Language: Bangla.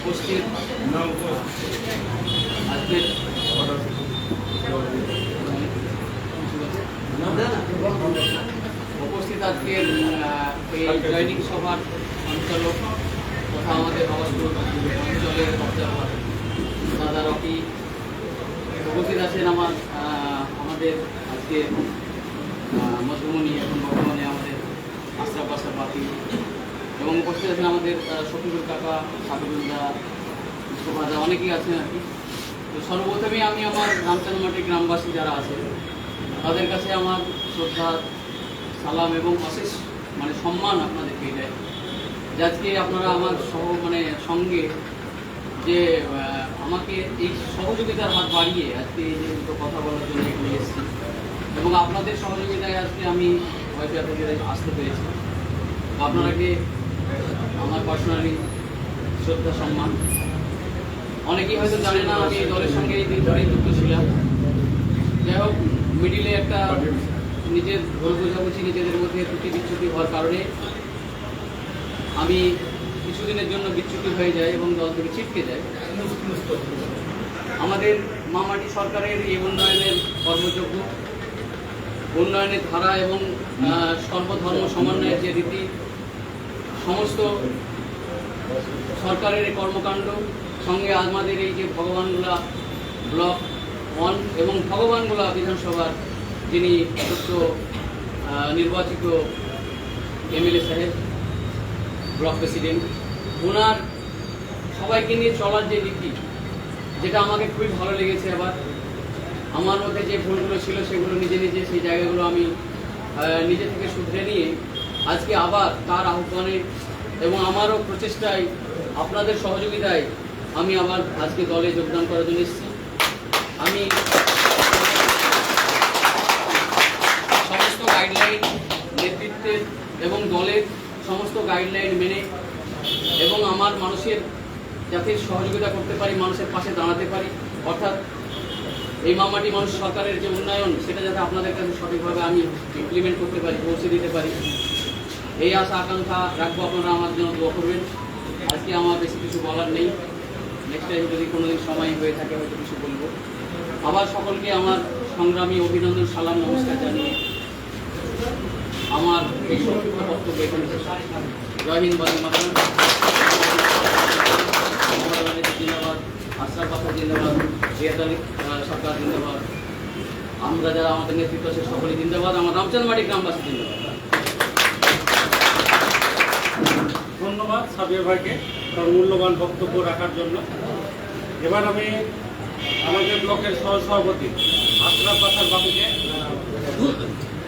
উপস্থিত আজকের উপস্থিত আজকের এই জয়নিং সভার সঞ্চালক তথা আমাদের অঞ্চলের দাদা রকি উপস্থিত আছেন আমার আমাদের আজকে মধ্যমণি এবং বর্তমানে আমাদের আশরাফ পাতি এবং উপস্থিত আছেন আমাদের শফিকুল কাকা সাবিরুল্লাহ সুভাদা অনেকেই আছেন আর কি। তো সর্বপ্রথমে আমি আমার রামচানমাটি গ্রামবাসী যারা আছে তাদের কাছে আমার শ্রদ্ধা সালাম এবং অশেষ মানে সম্মান আপনাদেরকে এটাই। যে আজকে আপনারা আমার সহ মানে সঙ্গে যে আমাকে এই সহযোগিতার হাত বাড়িয়ে আজকে এই যে দুটো কথা বলার জন্য এখানে এসেছি এবং আপনাদের সহযোগিতায় আজকে আমি হয়তো এতদিন আসতে পেরেছি। আপনারাকে আমার পার্সোনালি শ্রদ্ধা, সম্মান। অনেকেই হয়তো জানে না, আমি এই দলের সঙ্গে এই দিন ধরেই যুক্ত ছিলাম। যাই হোক মিডিলে একটা নিজের ভুল বোঝাবুঝি, নিজেদের মধ্যে ত্রুটি বিচ্যুতি হওয়ার কারণে আমি কিছুদিনের জন্য বিচ্যুতি হয়ে যায় এবং দল থেকে ছিটকে যায় আমাদের মামাটি সরকারের এই উন্নয়নের কর্মযোগ্য। উন্নয়নের ধারা এবং সর্বধর্ম সমন্বয়ের যে রীতি সমস্ত সরকারের কর্মকাণ্ড, সঙ্গে আমাদের এই যে ভগবানগুলা ব্লক ওয়ান এবং ভগবানগুলা বিধানসভার যিনি সদ্য নির্বাচিত এমএলএ সাহেব, ব্লক প্রেসিডেন্ট ওনার সবাইকে নিয়ে চলার যে নীতি, যেটা আমাকে খুবই ভালো লেগেছে আবার। আমার মধ্যে যে ভুলগুলো ছিল সেগুলো নিজে নিজে সেই জায়গাগুলো আমি নিজে থেকে শুধরে নিয়ে আজকে আবার তার আহ্বানে এবং আমারও প্রচেষ্টায়, আপনাদের সহযোগিতায় আমি আবার আজকে দলে যোগদান করার জন্য এসেছি। আমি সমস্ত গাইডলাইন নেতৃত্বের এবং দলের সমস্ত গাইডলাইন মেনে এবং আমার মানুষের যাতে সহযোগিতা করতে পারি, মানুষের পাশে দাঁড়াতে পারি, অর্থাৎ এই মামাটি মানুষ সরকারের যে উন্নয়ন, সেটা যাতে আপনাদের কাছে সঠিকভাবে আমি ইমপ্লিমেন্ট করতে পারি, পৌঁছে দিতে পারি। এই আশা, আকাঙ্ক্ষা রাখব আপনারা আমার জন্য দোয়া করবেন। আজকে আমার বেশি কিছু বলার নেই। নেক্সট টাইম যদি কোনোদিন সময় হয়ে থাকে, হয়তো কিছু বলব। আবার সকলকে আমার সংগ্রামী অভিনন্দন, সালাম, নমস্কার জানিয়ে আমার এই সংক্ষিপ্ত বক্তব্য এখানে জয় হিন্দ মাতরম। জিন্দাবাদ পাথা জিন্দাবাদ আলী সরকার জিন্দাবাদ। আমরা যারা আমাদের নেতৃত্ব আছে সকলে জিন্দাবাদ। আমার রামচাঁদ মাটি গ্রামবাসী জিন্দাবাদ। ধন্যবাদ সাবিয়া ভাইকে তার মূল্যবান বক্তব্য রাখার জন্য। এবার আমি আমাদের ব্লকের সহ সভাপতি আশরাফ বাসার বাবুকে